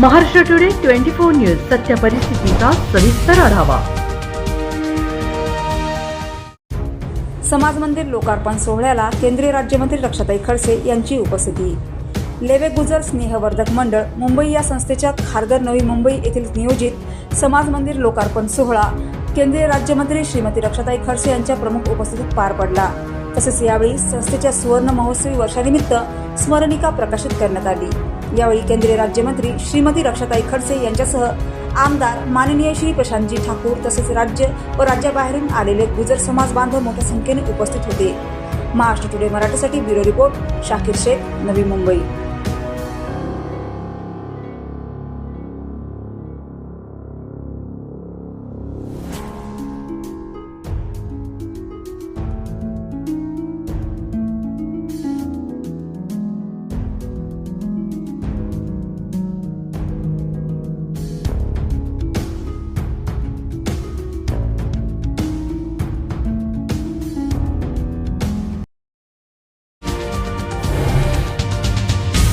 Maharashtra today twenty four news सत्य परिस्थितीचा सविस्तर आढावा. समाज मंदिर लोकार्पण सोहळ्याला केंद्रीय राज्यमंत्री रक्षाताई खडसे यांची उपस्थिती. लेवे गुजर स्नेहवर्धक मंडळ मुंबई या संस्थेच्या खारघर नवी मुंबई येथील नियोजित समाज मंदिर लोकार्पण सोहळा केंद्रीय राज्यमंत्री श्रीमती रक्षाताई खडसे यांच्या प्रमुख उपस्थितीत पार पडला. तसेच यावेळी संस्थेच्या सुवर्ण महोत्सवी वर्षानिमित्त स्मरणिका प्रकाशित करण्यात आली. यावेळी केंद्रीय राज्यमंत्री श्रीमती रक्षाताई खडसे यांच्यासह आमदार माननीय श्री प्रशांतजी ठाकूर तसेच राज्य व राज्याबाहेरून आलेले गुजर समाज बांधव मोठ्या संख्येने उपस्थित होते. महाराष्ट्र टुडे मराठीसाठी ब्युरो रिपोर्ट शाकीर शेख नवी मुंबई.